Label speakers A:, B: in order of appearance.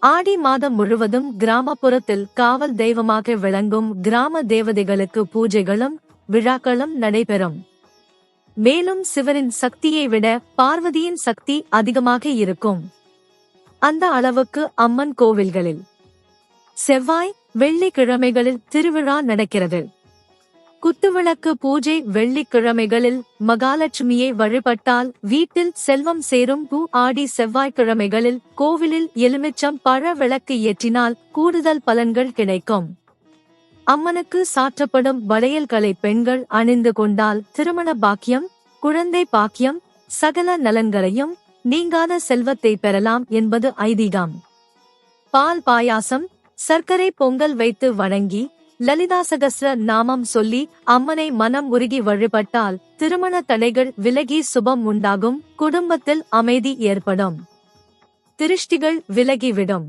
A: ஆடி மாதம் முழுவதும் கிராமப்புறத்தில் காவல் தெய்வமாக விளங்கும் கிராம தேவதைகளுக்கு பூஜைகளும் விழாக்களும் நடைபெறும். மேலும் சிவனின் சக்தியை விட பார்வதியின் சக்தி அதிகமாக இருக்கும். அந்த அளவுக்கு அம்மன் கோவில்களில். செவ்வாய் வெள்ளிக்கிழமைகளில் திருவிழா நடக்கிறது. குத்துவிளக்கு பூஜை வெள்ளிக்கிழமைகளில் மகாலட்சுமியை வழிபட்டால் வீட்டில் செல்வம் சேரும் பூ ஆடி செவ்வாய்க்கிழமைகளில் கோவிலில் எலுமிச்சம் பழ விளக்கு ஏற்றினால் கூடுதல் பலன்கள் கிடைக்கும். அம்மனுக்கு சாற்றப்படும் வளையல்களை பெண்கள் அணிந்து கொண்டால் திருமண பாக்கியம் குழந்தை பாக்கியம் சகல நலன்களையும் நீங்காத செல்வத்தை பெறலாம் என்பது ஐதீகம். பால் பாயாசம் சர்க்கரை பொங்கல் வைத்து வணங்கி லலிதா சகஸ்ர நாமம் சொல்லி அம்மனை மனம் உருகி வழிபட்டால் திருமண தடைகள் விலகி சுபம் உண்டாகும் குடும்பத்தில் அமைதி ஏற்படும். திருஷ்டிகள் விலகிவிடும்.